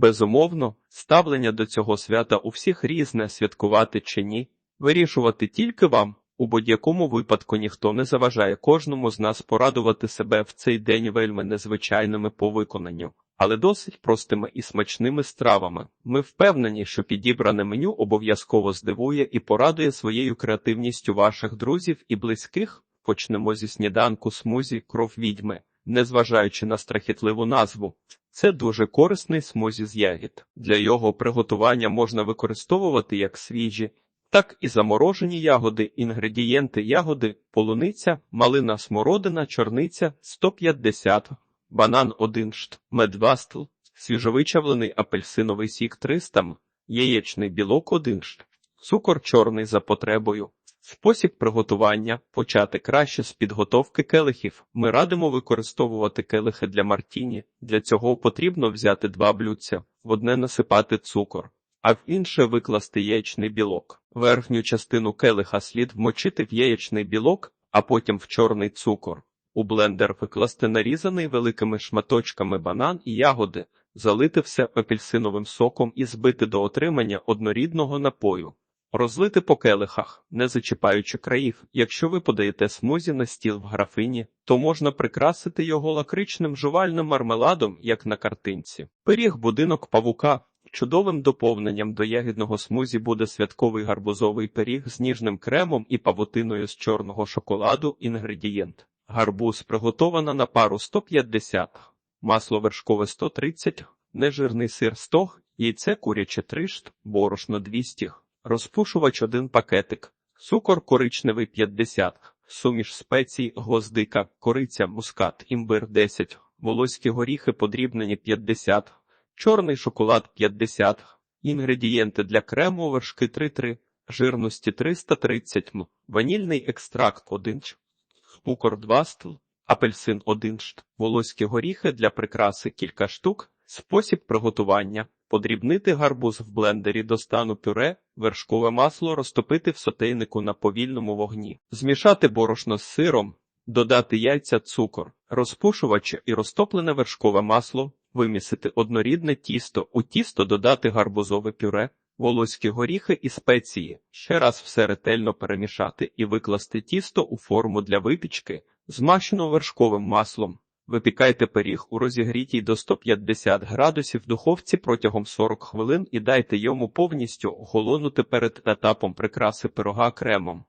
Безумовно, ставлення до цього свята у всіх різне святкувати чи ні, вирішувати тільки вам. У будь-якому випадку ніхто не заважає кожному з нас порадувати себе в цей день вельми незвичайними по виконанню, але досить простими і смачними стравами. Ми впевнені, що підібране меню обов'язково здивує і порадує своєю креативністю ваших друзів і близьких. Почнемо зі сніданку смузі кров відьми, незважаючи на страхітливу назву. Це дуже корисний смузі з ягід. Для його приготування можна використовувати як свіжі, так і заморожені ягоди, інгредієнти ягоди, полуниця, малина смородина, чорниця 150, банан 1 шт, мед 2 стл, свіжовичавлений апельсиновий сік 300 м, яєчний білок 1 шт, цукор чорний за потребою. Спосіб приготування почати краще з підготовки келихів. Ми радимо використовувати келихи для мартіні. Для цього потрібно взяти два блюдця, в одне насипати цукор, а в інше викласти яєчний білок. Верхню частину келиха слід вмочити в яєчний білок, а потім в чорний цукор. У блендер викласти нарізаний великими шматочками банан і ягоди, залити все апельсиновим соком і збити до отримання однорідного напою. Розлити по келихах, не зачіпаючи країв. Якщо ви подаєте смузі на стіл в графині, то можна прикрасити його лакричним жувальним мармеладом, як на картинці. Пиріг будинок павука. Чудовим доповненням до ягідного смузі буде святковий гарбузовий пиріг з ніжним кремом і павутиною з чорного шоколаду. Інгредієнт. Гарбуз приготована на пару 150, масло вершкове 130, нежирний сир 100, яйце куряче 3 шт, борошно 200. Розпушувач один пакетик, цукор коричневий 50, суміш спецій, гвоздика, кориця, мускат, імбир 10, волоські горіхи подрібнені 50, чорний шоколад 50, інгредієнти для крему вершки 3-3, жирності 330 м, ванільний екстракт 1 ч, цукор 2 стл, апельсин 1 шт, волоські горіхи для прикраси кілька штук, спосіб приготування. Подрібнити гарбуз в блендері до стану пюре, вершкове масло розтопити в сотейнику на повільному вогні, змішати борошно з сиром, додати яйця, цукор, розпушувач і розтоплене вершкове масло, вимісити однорідне тісто, у тісто додати гарбузове пюре, волоські горіхи і спеції, ще раз все ретельно перемішати і викласти тісто у форму для випічки, змащену вершковим маслом. Випікайте пиріг у розігрітій до 150 градусів духовці протягом 40 хвилин і дайте йому повністю охолонути перед етапом прикраси пирога кремом.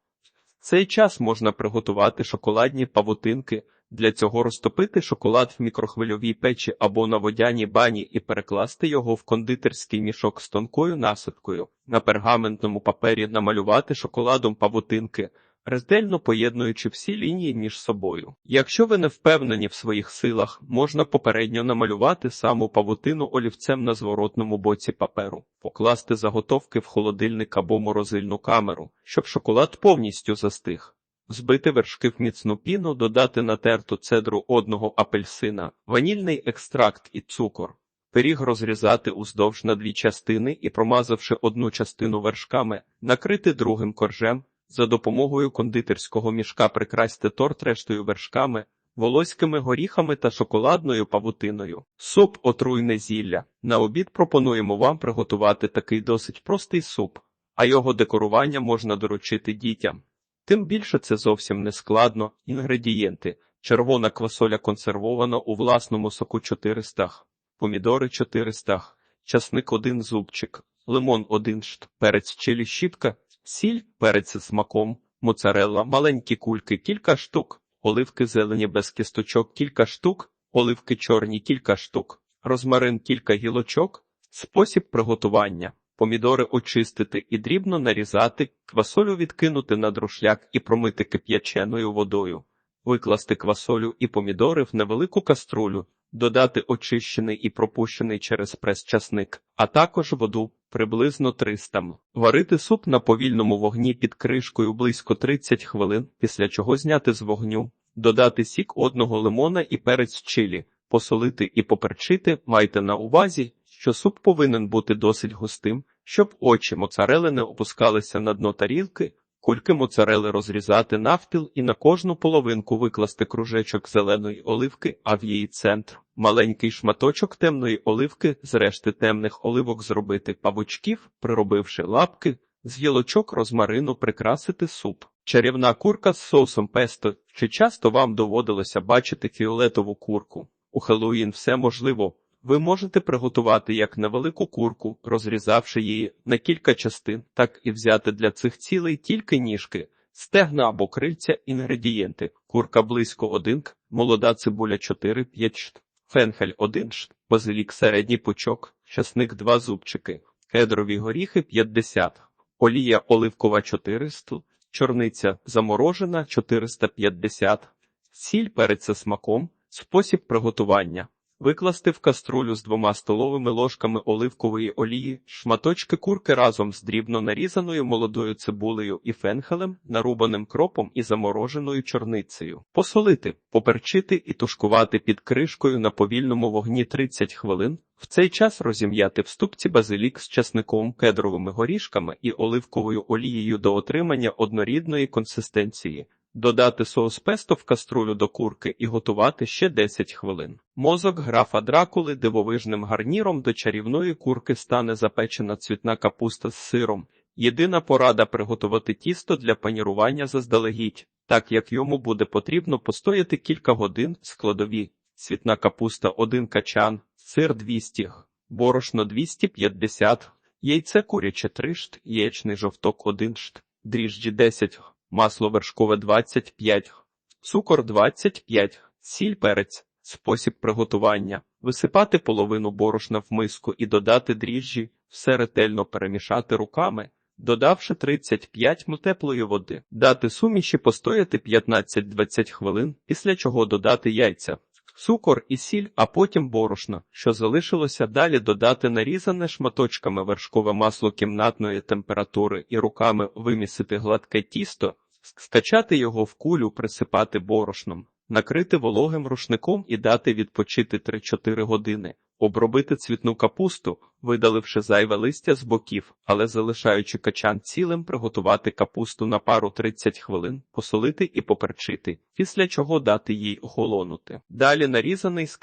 В цей час можна приготувати шоколадні павутинки. Для цього розтопити шоколад в мікрохвильовій печі або на водяній бані і перекласти його в кондитерський мішок з тонкою насадкою. На пергаментному папері намалювати шоколадом павутинки ретельно поєднуючи всі лінії між собою. Якщо ви не впевнені в своїх силах, можна попередньо намалювати саму павутину олівцем на зворотному боці паперу, покласти заготовки в холодильник або морозильну камеру, щоб шоколад повністю застиг. Збити вершки в міцну піну, додати натерту цедру одного апельсина, ванільний екстракт і цукор. Пиріг розрізати уздовж на дві частини і, промазавши одну частину вершками, накрити другим коржем, за допомогою кондитерського мішка прикрасьте торт рештою вершками, волоськими горіхами та шоколадною павутиною. Суп отруйне зілля. На обід пропонуємо вам приготувати такий досить простий суп, а його декорування можна доручити дітям. Тим більше це зовсім не складно. Інгредієнти: червона квасоля консервована у власному соку 400, помідори 400, часник 1 зубчик, лимон 1 шт, перець чилі щітка, сіль, перець смаком, моцарелла, маленькі кульки, кілька штук, оливки зелені без кісточок, кілька штук, оливки чорні, кілька штук, розмарин, кілька гілочок, спосіб приготування. Помідори очистити і дрібно нарізати, квасолю відкинути на друшляк і промити кип'яченою водою, викласти квасолю і помідори в невелику каструлю, додати очищений і пропущений через прес часник, а також воду приблизно 300 м. Варити суп на повільному вогні під кришкою близько 30 хвилин, після чого зняти з вогню, додати сік одного лимона і перець чилі, посолити і поперчити. Майте на увазі, що суп повинен бути досить густим, щоб очі моцарели не опускалися на дно тарілки. Кульки моцарели розрізати навпіл і на кожну половинку викласти кружечок зеленої оливки, а в її центр маленький шматочок темної оливки, з решти темних оливок зробити павучків, приробивши лапки, з гілочок розмарину прикрасити суп. Чарівна курка з соусом песто. Чи часто вам доводилося бачити фіолетову курку? У Хеллоуін все можливо. Ви можете приготувати як невелику курку, розрізавши її на кілька частин, так і взяти для цих цілей тільки ніжки, стегна або крильця, інгредієнти. Курка близько 1 молода цибуля 4-5 шт, фенхель 1 шт, базилік середній пучок, часник 2 зубчики, кедрові горіхи 50, олія оливкова 400, чорниця заморожена 450, сіль перець смаком, спосіб приготування. Викласти в каструлю з двома столовими ложками оливкової олії, шматочки курки разом з дрібно нарізаною молодою цибулею і фенхелем, нарубаним кропом і замороженою чорницею. Посолити, поперчити і тушкувати під кришкою на повільному вогні 30 хвилин. В цей час розім'яти в ступці базилік з часником, кедровими горішками і оливковою олією до отримання однорідної консистенції. Додати соус песто в каструлю до курки і готувати ще 10 хвилин. Мозок графа Дракули дивовижним гарніром до чарівної курки стане запечена цвітна капуста з сиром. Єдина порада приготувати тісто для панірування заздалегідь, так як йому буде потрібно постояти кілька годин складові. Цвітна капуста 1 качан, сир 200, борошно 250, яйце куряче 3 шт, яєчний жовток 1 шт, дріжджі 10 масло вершкове 25, цукор 25, сіль перець. Спосіб приготування. Висипати половину борошна в миску і додати дріжджі, все ретельно перемішати руками, додавши 35 мл теплої води, дати суміші постояти 15-20 хвилин, після чого додати яйця, цукор і сіль, а потім борошно, що залишилося далі додати нарізане шматочками вершкове масло кімнатної температури і руками вимісити гладке тісто, скачати його в кулю, присипати борошном, накрити вологим рушником і дати відпочити 3-4 години, обробити цвітну капусту, видаливши зайве листя з боків, але залишаючи качан цілим, приготувати капусту на пару 30 хвилин, посолити і поперчити, після чого дати їй охолонути. Далі нарізаний з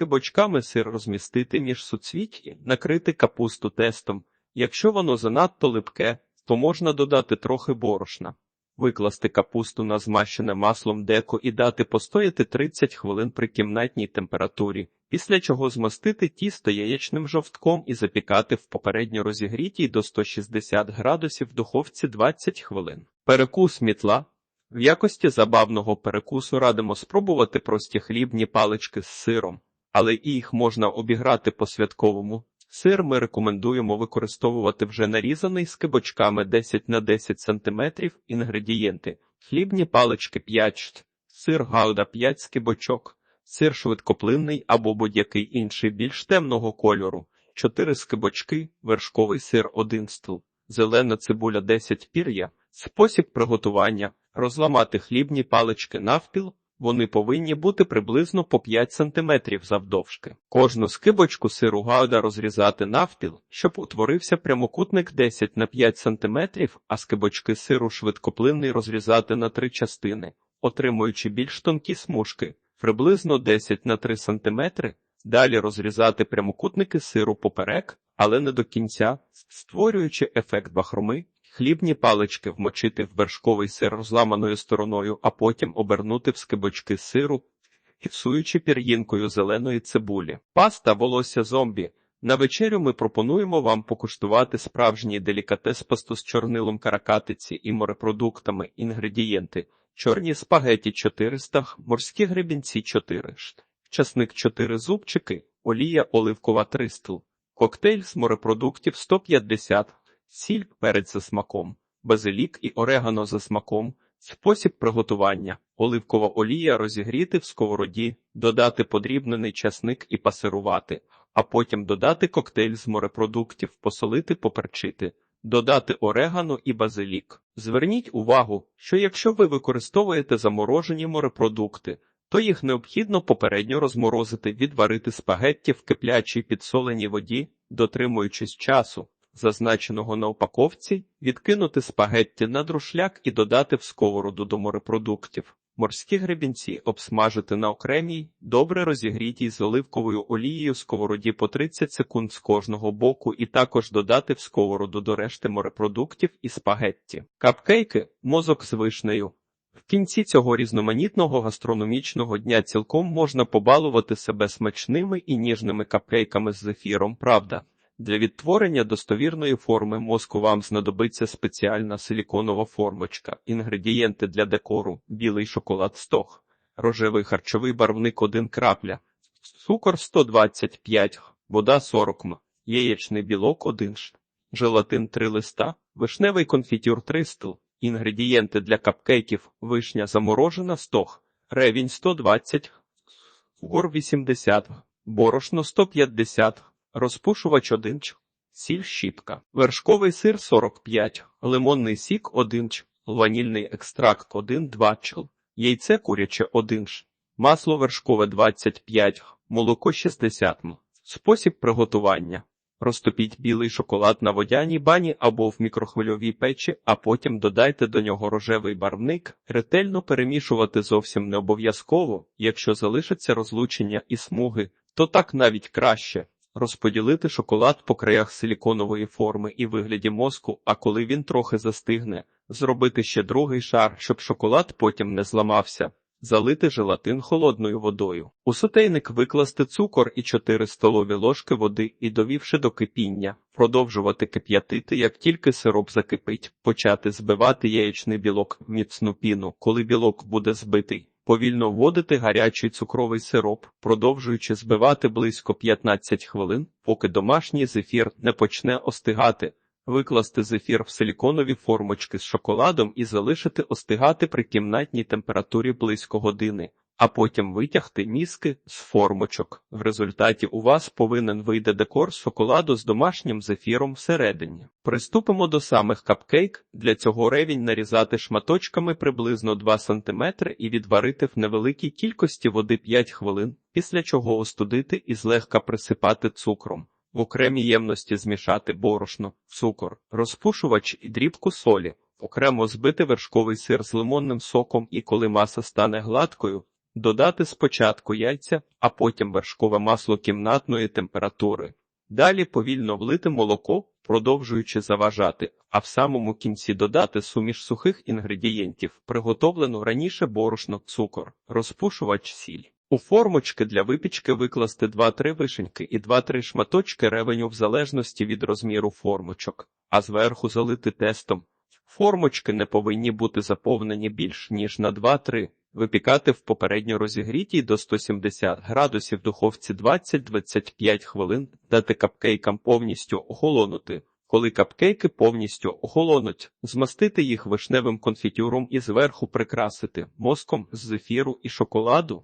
сир розмістити між суцвітті, накрити капусту тестом. Якщо воно занадто липке, то можна додати трохи борошна. Викласти капусту на змащене маслом деко і дати постояти 30 хвилин при кімнатній температурі, після чого змастити тісто яєчним жовтком і запікати в попередньо розігрітій до 160 градусів духовці 20 хвилин. Перекус мітла. В якості забавного перекусу радимо спробувати прості хлібні палички з сиром, але їх можна обіграти по святковому. Сир ми рекомендуємо використовувати вже нарізаний з кибочками 10 на 10 см інгредієнти, хлібні палички 5 шт, сир гауда 5 скибочок, сир швидкоплинний або будь-який інший більш темного кольору, 4 скибочки, вершковий сир 1 стл, зелена цибуля 10 пір'я, спосіб приготування, розламати хлібні палички навпіл, вони повинні бути приблизно по 5 см завдовжки. Кожну скибочку сиру гауда розрізати навпіл, щоб утворився прямокутник 10 на 5 см, а скибочки сиру швидкоплинний розрізати на три частини, отримуючи більш тонкі смужки, приблизно 10 на 3 см. Далі розрізати прямокутники сиру поперек, але не до кінця, створюючи ефект бахроми, Хлібні палички вмочити в вершковий сир розламаною стороною, а потім обернути в скибочки сиру, фіксуючи пір'їнкою зеленої цибулі. Паста волосся зомбі. На вечерю ми пропонуємо вам покуштувати справжній делікатес пасту з чорнилом каракатиці і морепродуктами. Інгредієнти: чорні спагеті 400, морські гребінці 4 шт, часник 4 зубчики, олія оливкова 300, коктейль з морепродуктів 150 сіль, перець за смаком, базилік і орегано за смаком, спосіб приготування, оливкова олія розігріти в сковороді, додати подрібнений часник і пасирувати, а потім додати коктейль з морепродуктів, посолити, поперчити. Додати орегано і базилік. Зверніть увагу, що якщо ви використовуєте заморожені морепродукти, то їх необхідно попередньо розморозити, відварити спагетті в киплячій підсоленій воді, дотримуючись часу. Зазначеного на упаковці, відкинути спагетті на друшляк і додати в сковороду до морепродуктів. Морські гребінці обсмажити на окремій, добре розігрітій з оливковою олією сковороді по 30 секунд з кожного боку і також додати в сковороду до решти морепродуктів і спагетті. Капкейки – мозок з вишнею. В кінці цього різноманітного гастрономічного дня цілком можна побалувати себе смачними і ніжними капкейками з зефіром, правда. Для відтворення достовірної форми мозку вам знадобиться спеціальна силіконова формочка, інгредієнти для декору, білий шоколад стог, рожевий харчовий барвник 1 крапля, цукор 125 вода 40 м, яєчний білок 1 ш, желатин 3 листа, вишневий конфітюр 3 стл, інгредієнти для капкейків, вишня заморожена 100 ревінь 120 г, цукор 80 борошно 150 г, розпушувач 1 ч, сіль щіпка, вершковий сир 45, лимонний сік 1 ч, ванільний екстракт 1-2 чл, яйце куряче 1 ш, масло вершкове 25 г, молоко 60 м. Спосіб приготування. Розтопіть білий шоколад на водяній бані або в мікрохвильовій печі, а потім додайте до нього рожевий барвник. Ретельно перемішувати зовсім не обов'язково, якщо залишаться розлучення і смуги, то так навіть краще. Розподілити шоколад по краях силіконової форми і вигляді мозку, а коли він трохи застигне, зробити ще другий шар, щоб шоколад потім не зламався. Залити желатин холодною водою. У сотейник викласти цукор і 4 столові ложки води і, довівши до кипіння, продовжувати кип'ятити, як тільки сироп закипить, почати збивати яєчний білок в міцну піну. Коли білок буде збитий, повільно вводити гарячий цукровий сироп, продовжуючи збивати близько 15 хвилин, поки домашній зефір не почне остигати. Викласти зефір в силіконові формочки з шоколадом і залишити остигати при кімнатній температурі близько години, а потім витягти мізки з формочок. В результаті у вас повинен вийде декор шоколаду з домашнім зефіром всередині. Приступимо до самих капкейк. Для цього ревінь нарізати шматочками приблизно 2 см і відварити в невеликій кількості води 5 хвилин, після чого остудити і злегка присипати цукром. В окремій ємності змішати борошно, цукор, розпушувач і дрібку солі, окремо збити вершковий сир з лимонним соком і коли маса стане гладкою, додати спочатку яйця, а потім вершкове масло кімнатної температури. Далі повільно влити молоко, продовжуючи заважати, а в самому кінці додати суміш сухих інгредієнтів, приготовлену раніше борошно, цукор, розпушувач сіль. У формочки для випічки викласти 2-3 вишеньки і 2-3 шматочки ревеню в залежності від розміру формочок, а зверху залити тестом. Формочки не повинні бути заповнені більш ніж на 2-3, випікати в попередньо розігрітій до 170 градусів духовці 20-25 хвилин, дати капкейкам повністю охолонути. Коли капкейки повністю охолонуть, змастити їх вишневим конфітюром і зверху прикрасити мозком з зефіру і шоколаду.